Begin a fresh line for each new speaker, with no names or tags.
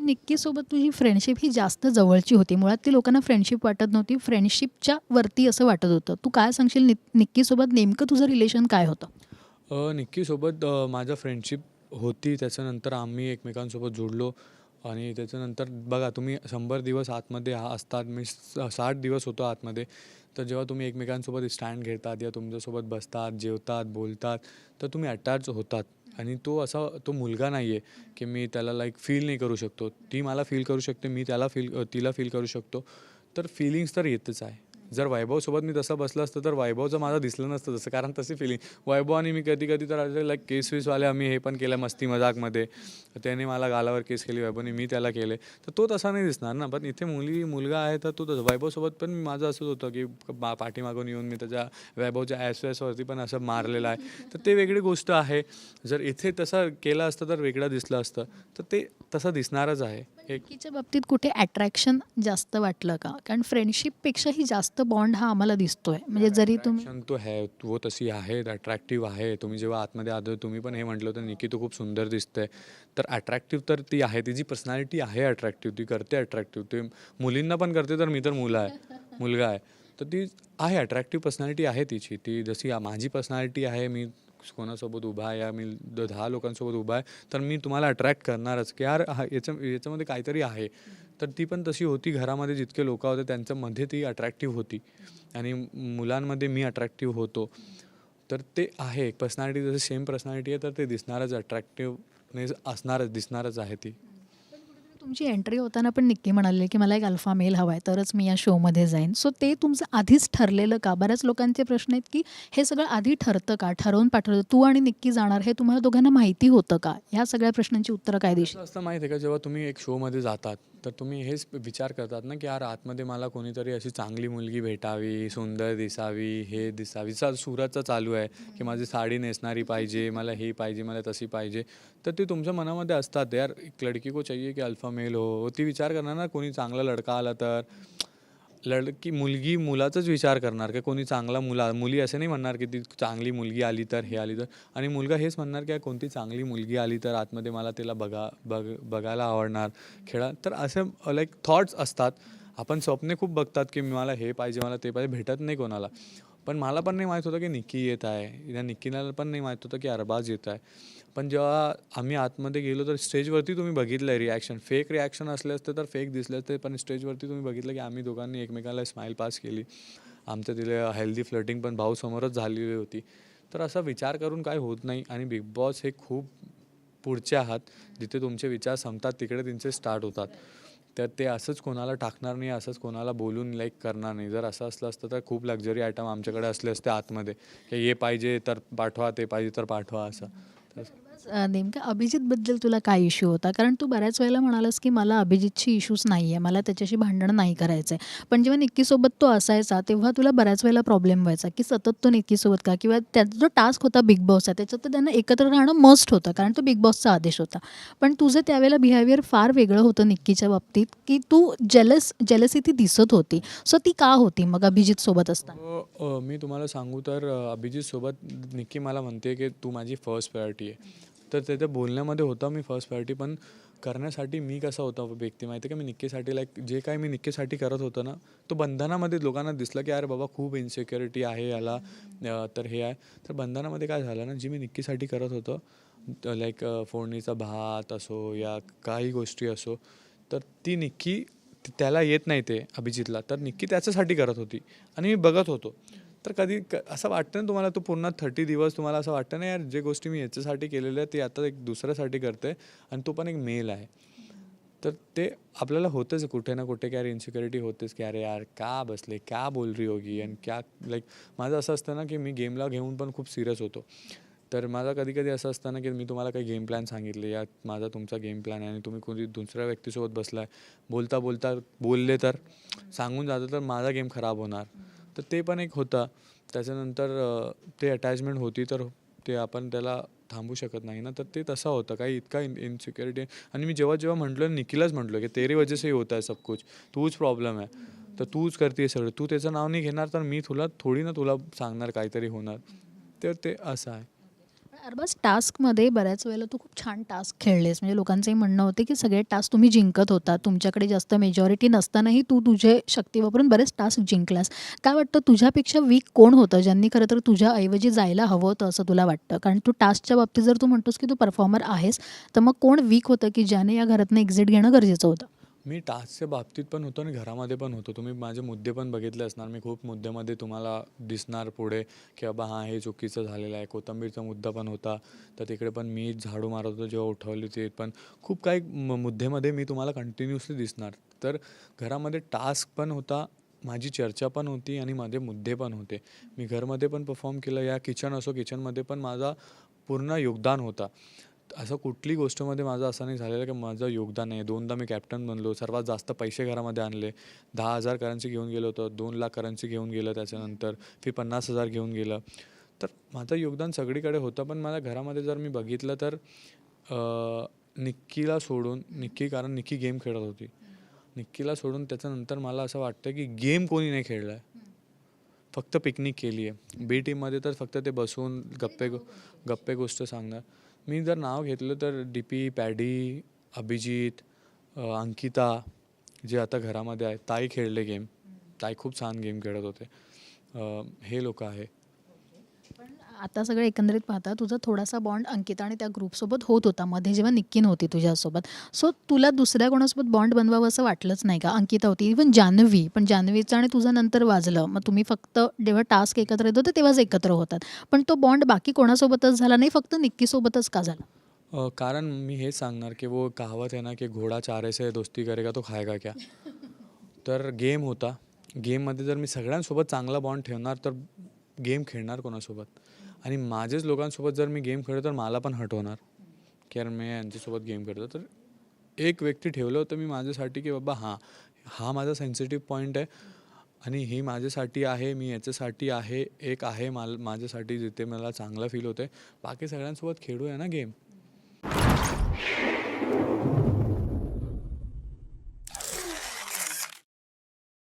पण निक्कीसोबत तुझी फ्रेंडशिप ही जास्त जवळची होती. मुळात ती लोकांना फ्रेंडशिप वाटत नव्हती. फ्रेंडशिपच्या वरती असं वाटत होतं. तू काय सांगशील? नि निक्कीसोबत नेमकं तुझं रिलेशन काय होतं?
निक्कीसोबत माझं फ्रेंडशिप होती. त्याच्यानंतर आम्ही एकमेकांसोबत जोडलो. आणि त्याच्यानंतर बघा तुम्ही शंभर दिवस आतमध्ये हा असतात. मी साठ दिवस होतो आतमध्ये. तर जेव्हा तुम्ही एकमेकांसोबत स्टँड घेतात या तुमच्यासोबत बसतात जेवतात बोलतात तर तुम्ही अटॅच होतात. आणि तो असा तो मुलगा नाही आहे की मी त्याला लाईक फील नाही करू शकतो. ती मला फील करू शकते मी त्याला फील तिला फील करू शकतो. तर फिलिंग्स तर येतच आहे. जर वैभवसोबत मी तसं बसलं असतं तर वैभवचं माझं दिसलं नसतं तसं कारण तशी फिलिंग वैभव आणि मी कधी कधी तर लाईक केस वीसवाले आम्ही हे पण केलं मस्ती मजाकमध्ये. त्याने मला गालावर केस केली वैभवने मी त्याला केले. तर तो तसा नाही दिसणार ना. पण इथे मुली मुलगा आहे तर तो तसं. वैभवसोबत पण माझं असंच होतं की बा पाठीमागून येऊन मी त्याच्या वैभवच्या ॲस पण असं मारलेलं आहे. तर ते वेगळी गोष्ट आहे. जर इथे तसं केलं असतं तर वेगळं दिसलं असतं. तर ते तसं दिसणारच आहे. एक
निक्कीच्या बाबतीत कुठे अट्रॅक्शन जास्त वाटलं का? कारण फ्रेंडशिपपेक्षाही जास्त बॉन्ड हा आम्हाला दिसतोय. म्हणजे जरी तुम्ही
तो है वो तशी आहे अट्रॅक्टिव्ह आहे. तुम्ही जेव्हा आतमध्ये आलो तुम्ही पण हे म्हटलं होतं निकी तू खूप सुंदर दिसते तर अट्रॅक्टिव्ह तर ती आहे तिची पर्सनॅलिटी आहे अट्रॅक्टिव्ह ती करते अट्रॅक्टिव्ह ते मुलींना पण करते तर मी तर मुलं आहे मुलगा आहे. तर ती आहे अट्रॅक्टिव्ह पर्सनॅलिटी आहे तिची. ती जशी माझी पर्सनॅलिटी आहे मी कोणासोबत उभा आहे या मी द- दहा लोकांसोबत उभा आहे तर मी तुम्हाला अट्रॅक्ट करणारच. की यार हा याच्या याच्यामध्ये काहीतरी आहे. तर ती पण तशी होती. घरामध्ये जितके लोक होते त्यांच्यामध्ये ती अट्रॅक्टिव्ह होती. आणि मुलांमध्ये मी अट्रॅक्टिव्ह होतो. तर ते आहे. पर्सनॅलिटी जसं सेम पर्सनॅलिटी आहे तर ते दिसणारच अट्रॅक्टिव्हनेस असणारच दिसणारच आहे ती.
तुमची एंट्री होताना पण निक्की म्हणाले की मला एक अल्फा मेल हवा आहे तरच मी या शोमध्ये जाईन. सो ते तुमचं आधीच ठरलेलं का? बऱ्याच लोकांचे प्रश्न आहेत की हे सगळं आधी ठरतं का? ठरवून पाठवलं तू आणि निक्की जाणार हे तुम्हाला दोघांना माहिती होतं का? ह्या सगळ्या प्रश्नांची उत्तरं काय दिशी
असं असतं माहिती आहे का जेव्हा तुम्ही एक शोमध्ये जातात तर तुम्ही हेच विचार करतात ना की यार आतमध्ये मला कोणीतरी अशी चांगली मुलगी भेटावी सुंदर दिसावी हे दिसावी. चा सुरतचा चालू आहे की माझी साडी नेसणारी पाहिजे मला हे पाहिजे मला तशी पाहिजे. तर ते तुमच्या मनामध्ये असतात. यार एक लडकी को चाहिए की अल्फा मेल हो. ती विचार करणार ना कोणी चांगला लडका आला तर. लडकी मुलगी मुलाचाच विचार करणार का कोणी चांगला मुला मुली असं नाही म्हणणार की ती चांगली मुलगी आली तर हे आली तर. आणि मुलगा हेच म्हणणार की कोणती चांगली मुलगी आली तर आतमध्ये मला तिला बघा बघ बघायला आवडणार खेळा तर असे लाईक थॉट्स असतात. आपण स्वप्ने खूप बघतात की मला हे पाहिजे मला ते पाहिजे भेटत नाही कोणाला. पण मला पण नाही माहीत होतं की निक्की येत आहे. या निक्कीला पण नाही माहीत होतं की अरबाज येत आहे. पण जेव्हा आम्ही आतमध्ये गेलो तर स्टेजवरती तुम्ही बघितलं रिॲक्शन फेक रिॲक्शन असले असते तर फेक दिसले असते पण स्टेजवरती तुम्ही बघितलं की आम्ही दोघांनी एकमेकाला स्माईल पास केली. आमचं तिथे हेल्दी फ्लटिंग पण भाऊसमोरच झालेली होती. तर असा विचार करून काय होत नाही आणि बिग बॉस हे खूप पुढचे आहात जिथे तुमचे विचार संपतात तिकडे त्यांचे स्टार्ट होतात. तर ते असंच कोणाला टाकणार नाही असंच कोणाला बोलून लाईक करणार नाही. जर असं असलं असतं तर खूप लक्झरी आयटम आमच्याकडे असले असते आतमध्ये. की हे पाहिजे तर पाठवा ते पाहिजे तर पाठवा असं. That's तर
अ, नेमका अभिजितबद्दल तुला काय इश्यू होता? कारण तू बऱ्याच वेळेला म्हणालास की मला अभिजितची इश्यूज नाही आहे मला त्याच्याशी भांडण नाही करायचं आहे पण जेव्हा निक्कीसोबत तो असायचा तेव्हा तुला बऱ्याच वेळेला प्रॉब्लेम व्हायचा की सतत तो निक्कीसोबत का? किंवा त्याचा जो टास्क होता बिग बॉसचा त्याच्यात तर त्यांना एकत्र राहणं मस्ट होतं कारण तो बिग बॉसचा आदेश होता. पण तुझं त्यावेळेला बिहेवियर फार वेगळं होतं निक्कीच्या बाबतीत की तू जेलस जेलसी ती दिसत होती. सो ती का होती मग अभिजितसोबत असताना?
अ, अ, मी तुम्हाला सांगू तर अ, अभिजितसोबत निक्की मला म्हणते की तू माझी फर्स्ट प्रायोरिटी आहे. तर ते बोलण्यामध्ये होता मी फर्स्ट प्रायोरिटी पण करण्यासाठी मी कसा होता व्यक्ती माहिती आहे का? मी निक्कीसाठी लाईक जे काही मी निक्कीसाठी करत होतो ना तो बंधनामध्ये लोकांना दिसलं की अरे बाबा खूप इन्सिक्युरिटी आहे याला. तर हे आहे. तर बंधनामध्ये काय झालं ना जी मी निक्कीसाठी करत होतो लाईक फोडणीचा भात असो या काही गोष्टी असो तर ती निक्की त्याला येत नाही ते अभिजितला. तर निक्की त्याच्यासाठी करत होती. आणि मी बघत होतो. तर कधी क असं वाटतं ना तुम्हाला तो पूर्ण थर्टी दिवस तुम्हाला असं वाटतं ना यार जे गोष्टी मी याच्यासाठी केलेल्या आहेत ते आता एक दुसऱ्यासाठी करते आणि तो पण एक मेल आहे. तर ते आपल्याला होतंच कुठे ना कुठे काय इन्सिक्युरिटी होतेच की अरे यार का बसले का बोल रही होगी आणि क्या लाईक माझं असं असतं ना की मी गेमला घेऊन पण खूप सिरियस होतो. तर माझा कधी कधी असं असतं ना की मी तुम्हाला काही गेम प्लॅन सांगितले या माझा तुमचा गेम प्लॅन आहे आणि तुम्ही कोणी दुसऱ्या व्यक्तीसोबत बसलाय बोलता बोलता बोलले तर सांगून जातं तर माझा गेम खराब होणार. तर ते पण एक होतं. त्याच्यानंतर ते अटॅचमेंट होती तर ते आपण त्याला थांबू शकत नाही ना. तर ते तसं होतं. काही इतका इन इनसिक्युरिटी आणि मी जेव्हा जेव्हा म्हटलो निखिलच म्हटलो की तेरी वजह से ही होता है सब कुछ. तूच प्रॉब्लेम आहे तर तूच करते सगळं. तू त्याचं नाव नाही घेणार तर मी तुला थोडी ना तुला सांगणार काहीतरी होणार. तर ते असं आहे.
अरबाज टास्कमध्ये बऱ्याच वेळेला तू खूप छान टास्क खेळलेस. म्हणजे लोकांचंही म्हणणं होतं की सगळे टास्क तुम्ही जिंकत होता. तुमच्याकडे जास्त मेजॉरिटी नसतानाही तू तुझे शक्ती वापरून बरेच टास्क जिंकलास. काय वाटतं तुझ्यापेक्षा वीक कोण होतं? ज्यांनी खरं तर तुझ्याऐवजी जायला हवं होतं असं तुला वाटतं? कारण तू टास्कच्या बाबतीत जर तू म्हणतोस की तू परफॉर्मर आहेस तर मग कोण वीक होतं की ज्याने या घरातनं एक्झिट घेणं गरजेचं होतं?
मी टास्कच्या बाबतीत पण होतो आणि घरामध्ये पण होतो. तुम्ही माझे मुद्दे पण बघितले असणार. मी खूप मुद्द्यामध्ये तुम्हाला दिसणार पुढे की बाबा हां हे चुकीचं झालेलं आहे. कोथंबीरचा मुद्दा पण होता. तर तिकडे पण मी झाडू मारत होतो जेव्हा उठवली ते पण खूप काही म मुद्द्यामध्ये मी तुम्हाला कंटिन्युअसली दिसणार. तर घरामध्ये टास्क पण होता माझी चर्चा पण होती आणि माझे मुद्दे पण होते. मी घरमध्ये पण परफॉर्म केलं. या किचन असो किचनमध्ये पण माझा पूर्ण योगदान होता. असं कुठली गोष्टमध्ये माझं असं नाही झालेलं की माझं योगदान आहे. दोनदा मी कॅप्टन बनलो सर्वात जास्त पैसे घरामध्ये आणले. दहा हजार करन्सी घेऊन गेलो होतो दोन लाख करन्सी घेऊन गेलं त्याच्यानंतर फी पन्नास हजार घेऊन गेलं. तर माझं योगदान सगळीकडे होतं पण माझ्या घरामध्ये जर मी बघितलं तर निक्कीला सोडून निक्की कारण निक्की गेम खेळत होती. निक्कीला सोडून त्याच्यानंतर मला असं वाटतं की गेम कोणी नाही खेळला आहे फक्त पिकनिक केली आहे बी टीममध्ये तर फक्त ते बसून गप्पे गो गप्पे गोष्ट सांगणार. मी जर नाव घेतलं तर D P Paddy Abhijit Ankita जे आता घरामध्ये आहे ताई खेळले गेम ताई खूप छान गेम खेळत होते. हे लोक आहे.
आता सगळं एकंदरीत पाहता तुझा थोडासा बॉन्ड अंकिता आणि त्या ग्रुपसोबत होत होता मध्ये जेव्हा निक्की नव्हती तुझ्यासोबत. सो तुला दुसऱ्या कोणासोबत बॉन्ड बनवावं असं वाटलंच नाही का? अंकिता होती इवन जान्हवी पण जान्हवीचं आणि तुझं नंतर वाजलं. मग तुम्ही फक्त जेव्हा टास्क एकत्र येत होते तेव्हाच एकत्र होतात. पण तो बॉन्ड बाकी कोणासोबतच झाला नाही फक्त निक्कीसोबतच का झाला?
कारण मी हेच सांगणार की वो कहावत आहे ना की घोडा चारेसे दोस्ती करेगा तो खाएगा क्या? तर गेम होता. गेममध्ये जर मी सगळ्यांसोबत चांगला बॉन्ड ठेवणार तर गेम खेळणार कोणासोबत? आणि माझेच लोकांसोबत जर मी गेम खेळलो तर मला पण हट होणार. की यार मी यांच्यासोबत गेम खेळतो. तर एक व्यक्ती ठेवलं होतं मी माझ्यासाठी की बाबा हां हा माझा सेन्सिटिव्ह पॉईंट आहे आणि ही माझ्यासाठी आहे मी याच्यासाठी आहे एक आहे माल माझ्यासाठी जिथे मला चांगलं फील होतं बाकी सगळ्यांसोबत खेळूया ना गेम